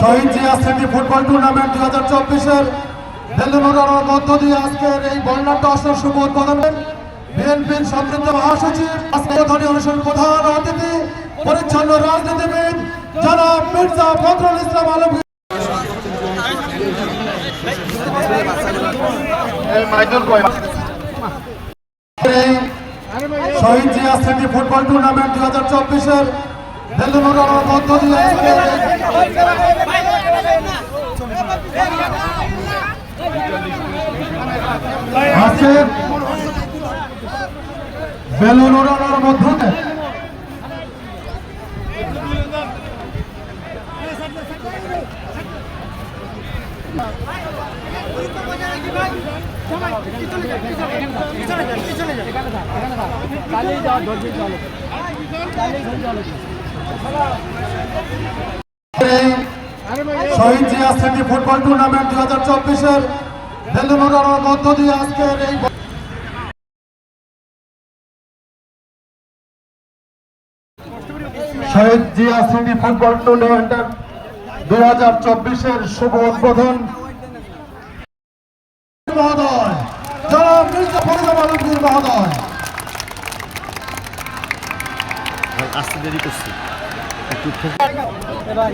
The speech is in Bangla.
শহীদ জিয়া স্মৃতি ফুটবল টুর্নামেন্ট দুই হাজার চব্বিশের বেলুনুরানোর মধ্য দিয়ে আজকের এই বর্ণাঢ্য আসর শুভ উদ্বোধন। বিএনপির সমৃদ্ধ মহাসচিব আজকে অনুষ্ঠান প্রধান অতিথি, পরিচ্ছন্ন রাজনীতিবিদ, জনাব মির্জা ফখরুল ইসলাম আলমগীর। শহীদ জিয়া স্মৃতি ফুটবল টুর্নামেন্ট দুই হাজার চব্বিশের বেলুনুরানোর মধ্য দিয়ে আজকের এই আজকে বেলুন উড়ানোর মধ্যে এই শহীদ জিয়া স্মৃতি ফুটবল টুর্নামেন্ট দু হাজার চব্বিশের উড়ানোর মধ্য দিয়ে আজকের এই শহীদ জিয়া স্মৃতি ফুটবল টুর্নামেন্টের দুই হাজার চব্বিশের শুভ উদ্বোধন। মহোদয়, জনাব মহোদয়। আসতে দেরি করছি। একটু ভাই